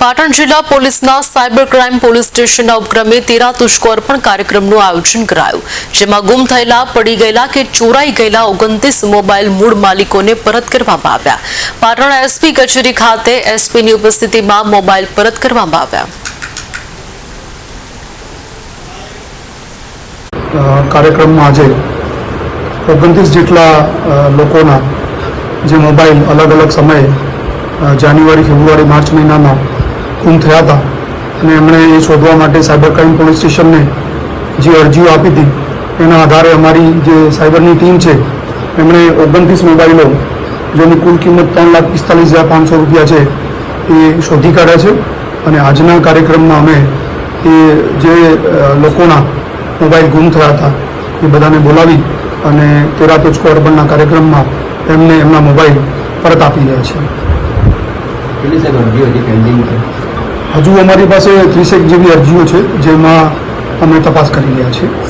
પાટણ જિલ્લા પોલીસના cyber crime police સ્ટેશનના ઉપક્રમે તેરા તુષ્કો કાર્યક્રમનું આયોજન કરાયું, જેમાં ગુમ થયેલા, પડી ગયેલા કે ચોરાઈ ગયેલા ઓગણત્રીસ મોબાઈલ મૂળ માલિકોને પરત કરવામાં આવ્યા. પાટણ એસપી કચેરી ખાતે એસપીની ઉપસ્થિતિમાં મોબાઈલ પરત કરવામાં આવ્યા. કાર્યક્રમમાં આજે ઓગણત્રીસ જેટલા લોકોના જે મોબાઈલ અલગ અલગ સમયે જાન્યુઆરી, ફેબ્રુઆરી, માર્ચ મહિનામાં ગુમ થયા હતા. અને એમણે એ શોધવા માટે સાયબર ક્રાઇમ પોલીસ સ્ટેશનને જે અરજીઓ આપી હતી, એના આધારે અમારી જે સાયબરની ટીમ છે, એમણે ઓગણત્રીસ મોબાઈલો, જેની કુલ કિંમત ત્રણ લાખ પિસ્તાલીસ હજાર પાંચસો રૂપિયા છે, એ શોધી કાઢ્યા છે. અને આજના કાર્યક્રમમાં અમે એ જે લોકોના મોબાઈલ ગુમ થયા હતા, એ બધાને બોલાવી અને તેરા તુચકો અર્બનના કાર્યક્રમમાં એમને એમના મોબાઈલ પરત આપી રહ્યા છે? હજુ અમારી પાસે ત્રીસેક જેવી અરજીઓ છે જેમાં અમે તપાસ કરી રહ્યા છીએ.